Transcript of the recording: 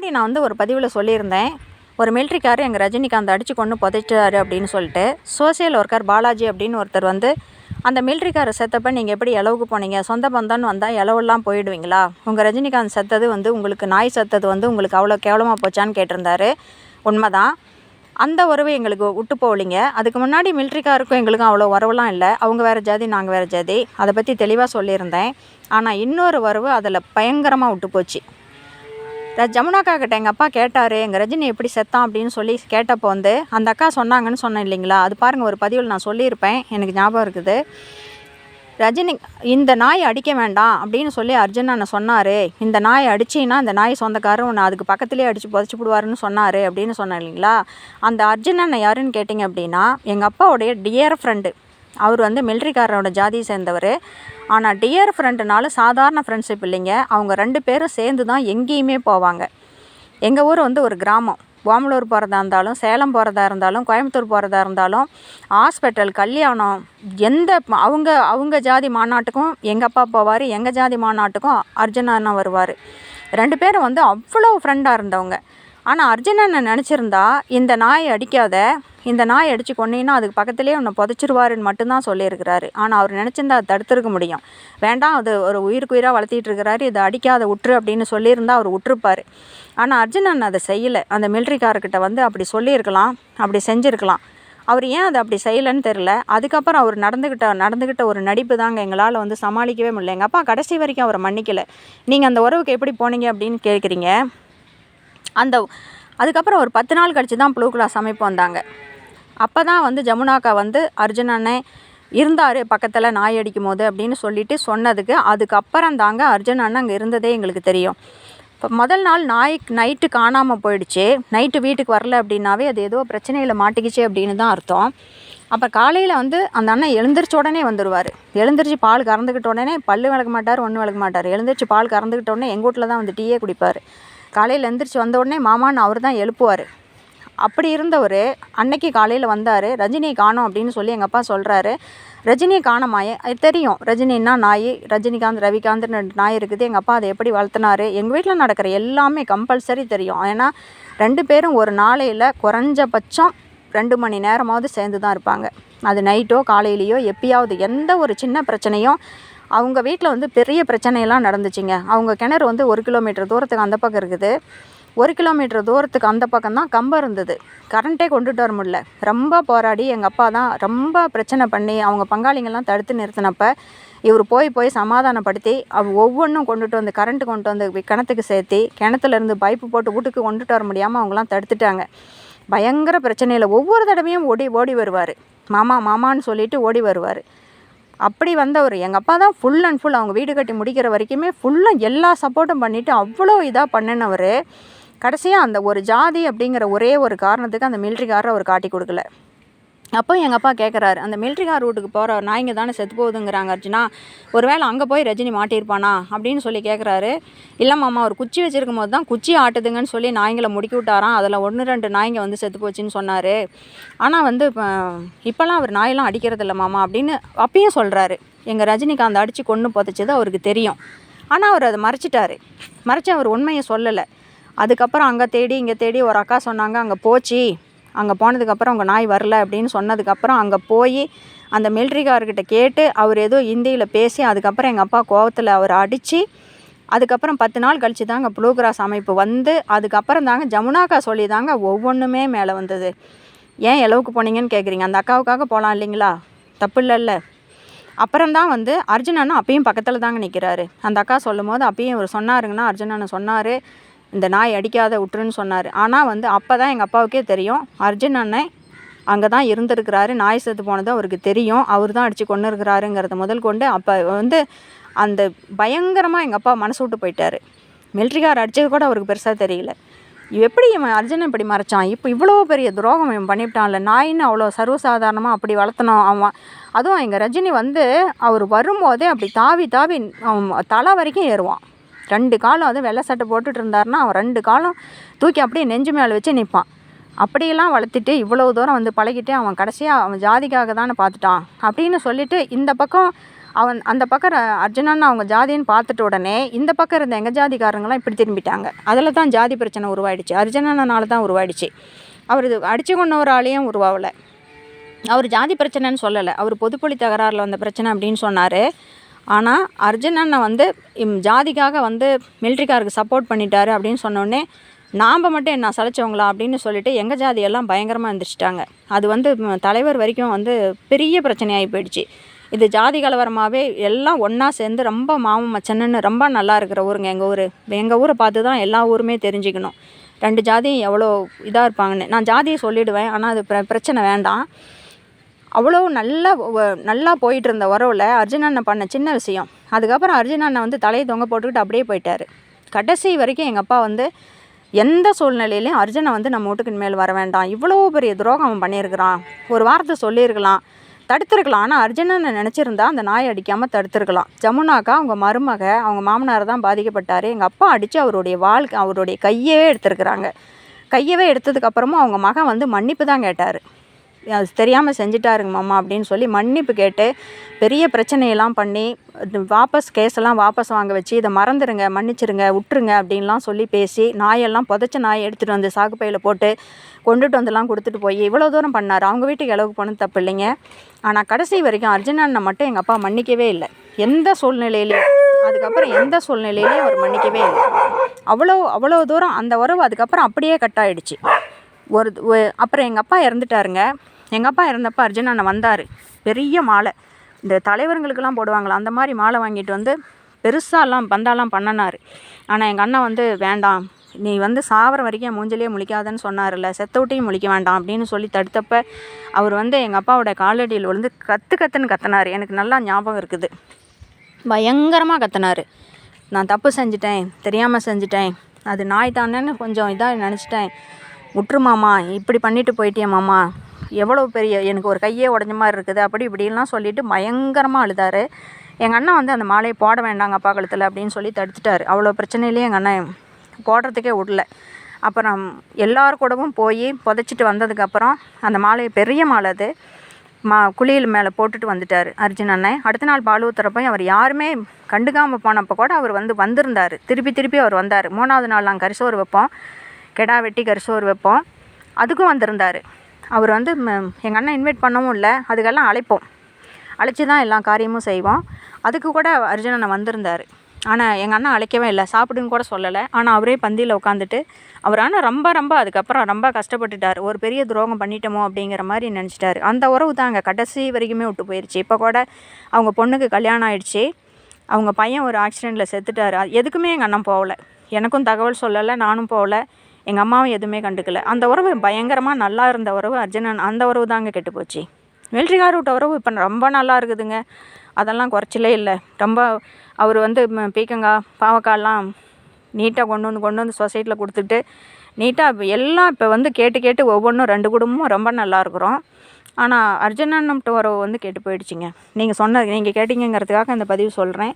முன்னாடி நான் வந்து ஒரு பதிவில் சொல்லியிருந்தேன் ஒரு மிலிட்ரிக்காரர் எங்கள் ரஜினிகாந்த் அடித்து கொண்டு புதைச்சிட்டாரு அப்படின்னு சொல்லிட்டு. சோசியல் ஒர்க்கர் பாலாஜி அப்படின்னு ஒருத்தர் வந்து அந்த மிலிட்ரிக்காரர் செத்தப்ப நீங்கள் எப்படி இளவுக்கு போனீங்க? சொந்த பந்தம்னு வந்தால் இளவெல்லாம் போயிடுவீங்களா? உங்கள் ரஜினிகாந்த் செத்தது வந்து உங்களுக்கு நாய் செத்தது வந்து உங்களுக்கு அவ்வளோ கேவலமாக போச்சான்னு கேட்டிருந்தாரு. உண்மைதான். அந்த உறவு எங்களுக்கு விட்டு போகலிங்க. அதுக்கு முன்னாடி மிலிட்ரிக்காருக்கும் எங்களுக்கும் அவ்வளோ உறவுலாம் இல்லை. அவங்க வேறு ஜாதி நாங்கள் வேறு ஜாதி. அதை பற்றி தெளிவாக சொல்லியிருந்தேன். ஆனால் இன்னொரு உறவு அதில் பயங்கரமாக விட்டு போச்சு. ர எங்கள் அப்பா கேட்டார் எங்கள் ரஜினி எப்படி செத்தான்? அப்படின்னு சொல்லி கேட்டப்போ வந்து அந்த அக்கா சொன்னாங்கன்னு சொன்னேன் இல்லைங்களா? அது பாருங்கள் ஒரு பதிவில் நான் சொல்லியிருப்பேன். எனக்கு ஞாபகம் இருக்குது. ரஜினி இந்த நாய் அடிக்க வேண்டாம் அப்படின்னு சொல்லி அர்ஜுன் அண்ணன் சொன்னார். இந்த நாய் அடிச்சின்னா இந்த நாய் சொந்தக்காரன் உன்னை அதுக்கு பக்கத்துலேயே அடித்து புதைச்சி விடுவாருன்னு சொன்னார் அப்படின்னு சொன்னேன் இல்லைங்களா? அந்த அர்ஜுன் அண்ணன் யாருன்னு கேட்டிங்க அப்படின்னா எங்கள் அப்பாவுடைய டியர் ஃப்ரெண்டு அவர் வந்து மிலிட்ரிக்காரரோட ஜாதியை சேர்ந்தவர். ஆனால் டியர் ஃப்ரெண்டுனால சாதாரண ஃப்ரெண்ட்ஷிப் இல்லைங்க. அவங்க ரெண்டு பேரும் சேர்ந்து தான் எங்கேயுமே போவாங்க. எங்கள் ஊர் வந்து ஒரு கிராமம். ஓமலூர் போகிறதா இருந்தாலும் சேலம் போகிறதா இருந்தாலும் கோயம்புத்தூர் போகிறதா இருந்தாலும் ஹாஸ்பிட்டல் கல்யாணம் எந்த அவங்க அவங்க ஜாதி மாநாட்டுக்கும் எங்கள் அப்பா போவார் எங்கள் ஜாதி மாநாட்டுக்கும் அர்ஜுனானா வருவார். ரெண்டு பேரும் வந்து அவ்வளோ ஃப்ரெண்டாக இருந்தவங்க. ஆனால் அர்ஜுன் அண்ணன் நினச்சிருந்தா இந்த நாயை அடிக்காத இந்த நாய் அடித்து கொன்னீன்னா அதுக்கு பக்கத்துலேயே உன்னை புதைச்சிருவாருன்னு மட்டும்தான் சொல்லியிருக்கிறாரு. ஆனால் அவர் நினச்சிருந்தா அதை தடுத்துருக்க முடியும். வேண்டாம் அது ஒரு உயிருக்கு உயிராக வளர்த்திட்டு இருக்கிறாரு இதை அடிக்காத உற்று அப்படின்னு சொல்லியிருந்தா அவர் விட்டுருப்பார் ஆனால் அர்ஜுன் அண்ணன் அதை செய்யலை. அந்த மிலிட்ரிக்காரர்கிட்ட வந்து அப்படி சொல்லியிருக்கலாம் அப்படி செஞ்சுருக்கலாம். அவர் ஏன் அதை அப்படி செய்யலைன்னு தெரில அதுக்கப்புறம் அவர் நடந்துக்கிட்ட நடந்துக்கிட்ட ஒரு நடிப்பு தாங்க எங்களால் வந்து சமாளிக்கவே முடியல எங்கள் அப்பா கடைசி வரைக்கும் அவரை மன்னிக்கலை. நீங்கள் அந்த உறவுக்கு எப்படி போனீங்க? அப்படின்னு கேட்குறீங்க. அந்த அதுக்கப்புறம் ஒரு பத்து நாள் கழித்து தான் ப்ளூ கிளாஸ் அமைப்பு வந்தாங்க. அப்போ தான் வந்து ஜமுனாக்கா வந்து அர்ஜுன் அண்ணன் இருந்தார் பக்கத்தில் நாய் அடிக்கும் போது அப்படின்னு சொல்லிட்டு சொன்னதுக்கு அதுக்கப்புறம் தாங்க அர்ஜுன் அண்ணன் அங்கே இருந்ததே எங்களுக்கு தெரியும். இப்போ முதல் நாள் நாய் நைட்டு காணாமல் போயிடுச்சு. நைட்டு வீட்டுக்கு வரல அப்படின்னாவே அது ஏதோ பிரச்சனையில் மாட்டிக்கிச்சு அப்படின்னு தான் அர்த்தம். அப்போ காலையில் வந்து அந்த அண்ணன் எழுந்திரிச்ச உடனே வந்துடுவார் எழுந்திரிச்சு பால் கறந்துக்கிட்ட உடனே பல்லு விளக்க மாட்டார் ஒன்று விளக்க மாட்டார். எழுந்திரிச்சு பால் கறந்துக்கிட்ட உடனே எங்கள் வீட்டில் தான் வந்து டீயே குடிப்பார். காலையில் எழுந்திரிச்சு வந்த உடனே மாமான்னு அவர் தான் எழுப்புவார். அப்படி இருந்தவர் அன்னைக்கு காலையில் வந்தார். ரஜினியை காணோம் அப்படின்னு சொல்லி எங்கள் அப்பா சொல்கிறாரு ரஜினியை காணமாயே. அது தெரியும். ரஜினின்னா நாய். ரஜினிகாந்த் ரவிகாந்த் ரெண்டு நாய் இருக்குது. எங்கள் அப்பா அதை எப்படி வளர்த்துனாரு? எங்கள் வீட்டில் நடக்கிற எல்லாமே கம்பல்சரி தெரியும். ஏன்னா ரெண்டு பேரும் ஒரு நாளையில் குறைஞ்சபட்சம் ரெண்டு மணி நேரமாவது சேர்ந்து தான் இருப்பாங்க. அது நைட்டோ காலையிலையோ எப்பயாவது எந்த ஒரு சின்ன பிரச்சனையும் அவங்க வீட்டில் வந்து பெரிய பிரச்சனையெல்லாம் நடந்துச்சுங்க. அவங்க கிணறு வந்து ஒரு கிலோமீட்டர் தூரத்துக்கு அந்த பக்கம் இருக்குது. ஒரு கிலோமீட்டர் தூரத்துக்கு அந்த பக்கம் தான் கம்பம் இருந்தது. கரண்ட்டே கொண்டுட்டு வர முடியல. ரொம்ப போராடி எங்கள் அப்பா தான் ரொம்ப பிரச்சனை பண்ணி அவங்க பங்காளிங்கெல்லாம் தடுத்து நிறுத்தினப்ப இவர் போய் போய் சமாதானப்படுத்தி அவ் ஒவ்வொன்றும் கொண்டுட்டு வந்து கரண்ட்டு கொண்டு வந்து கிணத்துக்கு சேர்த்தி கிணத்துலேருந்து பைப்பு போட்டு வீட்டுக்கு கொண்டுட்டு வர முடியாமல் அவங்களாம் தடுத்துட்டாங்க. பயங்கர பிரச்சனையில் ஒவ்வொரு தடவையும் ஓடி ஓடி வருவார். மாமா மாமான்னு சொல்லிட்டு ஓடி வருவார். அப்படி வந்தவர். எங்கள் அப்பா தான் ஃபுல் அண்ட் ஃபுல் அவங்க வீடு கட்டி முடிக்கிற வரைக்குமே ஃபுல்லாக எல்லா சப்போர்ட்டும் பண்ணிவிட்டு அவ்வளோ இதாக பண்ணினவர். கடைசியாக அந்த ஒரு ஜாதி அப்படிங்கிற ஒரே ஒரு காரணத்துக்கு அந்த மிலிட்ரிக்காரரை அவர் காட்டி கொடுக்கல. அப்போ எங்கள் அப்பா கேட்குறாரு அந்த மிலிட்ரிக்கார் ரூட்டுக்கு போகிற நாய்ங்க தானே செத்து போகுதுங்கிறாங்க அர்ஜுனா. ஒருவேளை அங்கே போய் ரஜினி மாட்டியிருப்பானா? அப்படின்னு சொல்லி கேட்குறாரு இல்லை மாமா ஒரு குச்சி வச்சுருக்கும் போது தான் குச்சி ஆட்டுதுங்கன்னு சொல்லி நாய்ங்களை முடுக்கி விட்டாராம். அதில் ஒன்று ரெண்டு நாய்ங்க வந்து செத்து போச்சுன்னு சொன்னார். ஆனால் வந்து இப்போ இப்போல்லாம் அவர் நாயெல்லாம் அடிக்கிறது இல்லை மாமா அப்படின்னு அப்பயும் சொல்கிறாரு எங்கள் ரஜினிகாந்த் அடித்து கொன்று புதைச்சது அவருக்கு தெரியும். ஆனால் அவர் அதை மறைச்சிட்டாரு. மறைச்சி அவர் உண்மையை சொல்லலை. அதுக்கப்புறம் அங்கே தேடி இங்கே தேடி ஒரு அக்கா சொன்னாங்க அங்கே போச்சு. அங்கே போனதுக்கப்புறம் உங்கள் நாய் வரல அப்படின்னு சொன்னதுக்கப்புறம் அங்கே போய் அந்த மிலிட்ரிக்காரர்கிட்ட கேட்டு அவர் ஏதோ ஹிந்தியில் பேசி அதுக்கப்புறம் எங்கள் அப்பா கோவத்தில் அவர் அடித்து அதுக்கப்புறம் பத்து நாள் கழித்து தாங்க ப்ளூ கிராஸ் அமைப்பு வந்து அதுக்கப்புறம் தாங்க ஜமுனாக்கா சொல்லி தாங்க ஒவ்வொன்றுமே மேலே வந்தது. ஏன் எளவுக்கு போனீங்கன்னு கேட்குறீங்க அந்த அக்காவுக்காக போகலாம் இல்லைங்களா? தப்பு இல்லைல்ல அப்புறம் தான் வந்து அர்ஜுன் அண்ணன் அப்பயும் பக்கத்தில் தாங்க நிற்கிறாரு அந்த அக்கா சொல்லும் போது அப்பயும் இவர் சொன்னாருங்கன்னா அர்ஜுன் அண்ணன் சொன்னார். இந்த நாய் அடிக்காத விட்டுருன்னு சொன்னார். ஆனால் வந்து அப்போ தான் எங்கள் அப்பாவுக்கே தெரியும். அர்ஜுன் அண்ணன் அங்கே தான் இருந்திருக்கிறாரு. நாய் செத்து போனது அவருக்கு தெரியும். அவர் தான் அடித்து கொண்டு இருக்கிறாருங்கிறத முதல் கொண்டு அப்போ வந்து அந்த பயங்கரமாக எங்கள் அப்பா மனசு விட்டு போயிட்டார். மிலிட்ரிக்கார் அடித்தது கூட அவருக்கு பெருசாக தெரியல. எப்படி இவன் அர்ஜுனை இப்படி மறைச்சான்? இப்போ இவ்வளோ பெரிய துரோகம் இவன் பண்ணிவிட்டான்ல நாயின்னு அவ்வளோ சர்வசாதாரணமாக அப்படி வளர்த்தணும். அவன் அதுவும் எங்கள் ரஜினி வந்து அவர் வரும்போதே அப்படி தாவி தாவி அவன் தலை வரைக்கும் ஏறுவான். ரெண்டு காலம் அது வெள்ளை சட்டை போட்டுட்டு இருந்தாருன்னா அவன் ரெண்டு காலம் தூக்கி அப்படியே நெஞ்சு மேலே வச்சு நிற்பான் அப்படியெல்லாம் வளர்த்துட்டு இவ்வளோ தூரம் வந்து பழகிட்டு அவன் கடைசியாக அவன் ஜாதிக்காக தானே பார்த்துட்டான் அப்படின்னு சொல்லிட்டு இந்த பக்கம் அவன் அந்த பக்கம் ர- அர்ஜுனன் அவங்க ஜாதின்னு பார்த்துட்ட உடனே இந்த பக்கம் இருந்த எங்கள் ஜாதிக்காரங்களாம் இப்படி திரும்பிட்டாங்க. அதில் தான் ஜாதி பிரச்சனை உருவாயிடுச்சு. அர்ஜுனனால தான் உருவாயிடுச்சு. அவர் இது அடித்து கொண்டவராலேயும் உருவாகலை அவர் ஜாதி பிரச்சனைன்னு சொல்லலை. அவர் பொதுப்பொழி தகராறில் வந்த பிரச்சனை அப்படின்னு சொன்னார். ஆனால் அர்ஜுனனை வந்து இம் ஜாதிக்காக வந்து மிலிட்ரிக்காருக்கு சப்போர்ட் பண்ணிட்டாரு அப்படின்னு சொன்னோடனே நாம் மட்டும் என்ன சளைச்சவங்களா அப்படின்னு சொல்லிட்டு எங்கள் ஜாதியெல்லாம் பயங்கரமாக எந்திரிச்சிட்டாங்க. அது வந்து தலைவர் வரைக்கும் வந்து பெரிய பிரச்சனையாகி போயிடுச்சு. இது ஜாதி கலவரமாகவே எல்லாம் ஒன்றா சேர்ந்து ரொம்ப மாமன் மச்சன்னு ரொம்ப நல்லா இருக்கிற ஊருங்க. எங்கள் ஊர். எங்கள் ஊரை பார்த்து தான் எல்லா ஊருமே தெரிஞ்சுக்கணும். ரெண்டு ஜாதியும் எவ்வளோ இதாக இருப்பாங்கன்னு. நான் ஜாதியை சொல்லிடுவேன் ஆனால் அது பிர பிரச்சனை வேண்டாம். அவ்வளோ நல்லா நல்லா போயிட்டு இருந்த உறவில் அர்ஜுன் அண்ணன் பண்ண சின்ன விஷயம். அதுக்கப்புறம் அர்ஜுன் அண்ணன் வந்து தலையை தொங்க போட்டுக்கிட்டு அப்படியே போயிட்டார். கடைசி வரைக்கும் எங்கள் அப்பா வந்து எந்த சூழ்நிலையிலையும் அர்ஜுனை வந்து நம்ம வீட்டுக்கு மேல் வர வேண்டாம். இவ்வளோ பெரிய துரோகம் அவன் பண்ணியிருக்கிறான். ஒரு வார்த்தை சொல்லியிருக்கலாம் தடுத்துருக்கலாம். ஆனால் அர்ஜுனனை நினச்சிருந்தா அந்த நாய் அடிக்காமல் தடுத்துருக்கலாம். ஜமுனாக்கா அவங்க மருமக அவங்க மாமனார் தான் பாதிக்கப்பட்டார். எங்கள் அப்பா அடித்து அவருடைய வாழ்க்கை அவருடைய கையவே எடுத்திருக்கிறாங்க. கையவே எடுத்ததுக்கப்புறமும் அவங்க மகன் வந்து மன்னிப்பு தான் கேட்டார். அது தெரியாமல் செஞ்சிட்டாருங்க மாமா அப்படின்னு சொல்லி மன்னிப்பு கேட்டு பெரிய பிரச்சனையெல்லாம் பண்ணி வாபஸ் கேஸெல்லாம் வாபஸ் வாங்க வச்சு இதை மறந்துடுங்க மன்னிச்சிருங்க விட்டுருங்க அப்படின்லாம் சொல்லி பேசி நாயெல்லாம் புதைச்ச நாயை எடுத்துகிட்டு வந்து சாக்குப்பையில் போட்டு கொண்டுட்டு வந்துலாம் கொடுத்துட்டு போய் இவ்வளோ தூரம் பண்ணார். அவங்க வீட்டுக்கு அளவுக்கு போனது தப்பு இல்லைங்க ஆனால் கடைசி வரைக்கும் அர்ஜுனனை மட்டும் எங்கள் அப்பா மன்னிக்கவே இல்லை. எந்த சூழ்நிலையிலையும் அதுக்கப்புறம் எந்த சூழ்நிலையிலையும் அவர் மன்னிக்கவே இல்லை. அவ்வளோ அவ்வளோ தூரம் அந்த உறவு அதுக்கப்புறம் அப்படியே கட் ஆகிடுச்சு ஒரு ஒ- அப்புறம் எங்கள் அப்பா இறந்துட்டாருங்க. எங்கள் அப்பா இறந்தப்போ அர்ஜுன் அண்ணன் வந்தார். பெரிய மாலை. இந்த தலைவர்களுக்கெல்லாம் போடுவாங்களா? அந்த மாதிரி மாலை வாங்கிட்டு வந்து பெருசாலாம் பந்தாலாம் பண்ணினார். ஆனால் எங்கள் அண்ணன் வந்து வேண்டாம். நீ வந்து சாவர வரைக்கும் மூஞ்சிலே மூஞ்சிலேயே முழிக்காதன்னு சொன்னார்ல செத்தவிட்டையும் முழிக்க வேண்டாம். அப்படின்னு சொல்லி தடுத்தப்ப அவர் வந்து எங்கள் அப்பாவோட காலடியில் விழுந்து கற்று கத்துன்னு கத்தினார். எனக்கு நல்லா ஞாபகம் இருக்குது. பயங்கரமாக கத்தினார். நான் தப்பு செஞ்சிட்டேன். தெரியாமல் செஞ்சிட்டேன். அது நாய் தானேன்னு கொஞ்சம் இதாக நினச்சிட்டேன். விட்ரு மாமா. இப்படி பண்ணிட்டு போயிட்டே மாமா. எவ்வளோ பெரிய எனக்கு ஒரு கையே உடஞ்ச மாதிரி இருக்குது அப்படி இப்படிலாம் சொல்லிட்டு பயங்கரமாக அழுதாரு. எங்கள் அண்ணன் வந்து அந்த மாலையை போட வேண்டாங்க அப்பா கழுத்தில் அப்படின்னு சொல்லி தடுத்துட்டார். அவ்வளோ பிரச்சனையிலேயே எங்கள் அண்ணன் போடுறதுக்கே விடல அப்புறம் எல்லார் கூடவும் போய் புதைச்சிட்டு வந்ததுக்கப்புறம் அந்த மாலையை பெரிய மாலை அது. மா குளியல் மேலே போட்டுட்டு வந்துட்டார் அர்ஜுன் அண்ணன். அடுத்த நாள் பால் ஊத்துறப்போ அவர் யாருமே கண்டுக்காமல் போனப்போ கூட அவர் வந்து வந்திருந்தார். திருப்பி திருப்பி அவர் வந்தார். மூணாவது நாள் நாங்கள் கரிசோறு வைப்போம். கெடா வெட்டி கரிசோறு வைப்போம். அதுக்கும் வந்திருந்தார். அவர் வந்து எங்கள் அண்ணன் இன்வைட் பண்ணவும் இல்லை. அதுக்கெல்லாம் அழைப்போம். அழைச்சி தான் எல்லா காரியமும் செய்வோம். அதுக்கு கூட அர்ஜுன் அண்ணன் வந்திருந்தார். ஆனால் எங்கள் அண்ணன் அழைக்கவே இல்லை. சாப்பிடுன்னு கூட சொல்லலை. ஆனால் அவரே பந்தியில் உட்காந்துட்டு அவர் ஆனால் ரொம்ப ரொம்ப அதுக்கப்புறம் ரொம்ப கஷ்டப்பட்டுட்டார். ஒரு பெரிய துரோகம் பண்ணிட்டோமோ அப்படிங்கிற மாதிரி நினச்சிட்டாரு. அந்த உறவு தாங்க கடைசி வரைக்குமே விட்டு போயிடுச்சு இப்போ கூட அவங்க பொண்ணுக்கு கல்யாணம் ஆயிடுச்சு. அவங்க பையன் ஒரு ஆக்சிடெண்ட்டில் செத்துட்டார். எதுக்குமே எங்கள் அண்ணன் போகல. எனக்கும் தகவல் சொல்லலை நானும் போகல. எங்கள் அம்மாவும் எதுவுமே கண்டுக்கல. அந்த உறவு பயங்கரமாக நல்லா இருந்த உறவு அர்ஜுனன் அந்த உறவு தாங்க கெட்டு போச்சு. மிலிட்ரிக்கார விட்ட உறவு இப்போ ரொம்ப நல்லா இருக்குதுங்க. அதெல்லாம் குறைச்சலே இல்லை. ரொம்ப அவர் வந்து பீக்கங்காய் பாவக்காய்லாம் நீட்டாக கொண்டு வந்து கொண்டு வந்து சொசைட்டியில் கொடுத்துட்டு நீட்டாக இப்போ எல்லாம் இப்போ வந்து கேட்டு கேட்டு ஒவ்வொன்றும் ரெண்டு குடும்பமும் ரொம்ப நல்லா இருக்கிறோம். ஆனால் அர்ஜுனன்ட்டு உறவு வந்து கெட்டு போயிடுச்சுங்க. நீங்கள் சொன்ன நீங்கள் கேட்டிங்கிறதுக்காக இந்த பதிவு சொல்கிறேன்